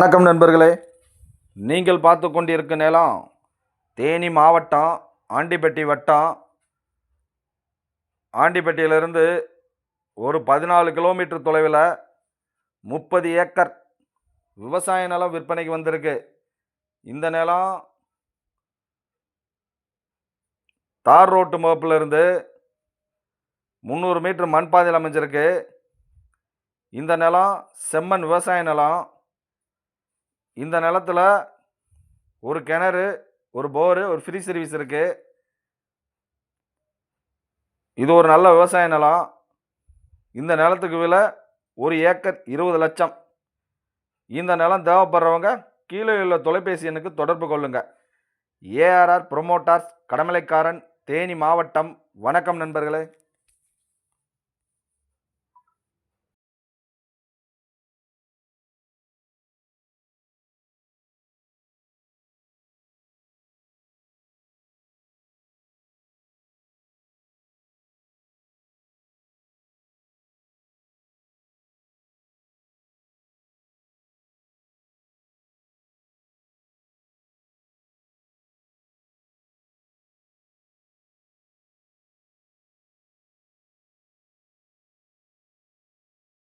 வணக்கம் நண்பர்களே. நீங்கள் பார்த்து கொண்டிருக்கும் நிலம் தேனி மாவட்டம் ஆண்டிப்பட்டி வட்டம். ஆண்டிப்பட்டியிலிருந்து ஒரு பதினாலு கிலோமீட்டர் தொலைவில் முப்பது ஏக்கர் விவசாய நிலம் விற்பனைக்கு வந்திருக்கு. இந்த நிலம் தார் ரோட்டு முகப்பிலிருந்து முந்நூறு மீட்டர் மண் பாதையில் அமைஞ்சிருக்கு. இந்த நிலம் செம்மண் விவசாய நிலம். இந்த நிலத்தில் ஒரு கிணறு ஒரு போரு ஒரு ஃப்ரீ சர்வீஸ் இருக்குது இது ஒரு நல்ல விவசாய நிலம். இந்த நிலத்துக்கு விலை ஒரு ஏக்கர் இருபது லட்சம். இந்த நிலம் தேவைப்படுறவங்க கீழே உள்ள தொலைபேசி எண்ணுக்கு தொடர்பு கொள்ளுங்கள் ஏஆர்ஆர் ப்ரொமோட்டார்ஸ் கடமலைக்காரன் தேனி மாவட்டம். வணக்கம் நண்பர்களே.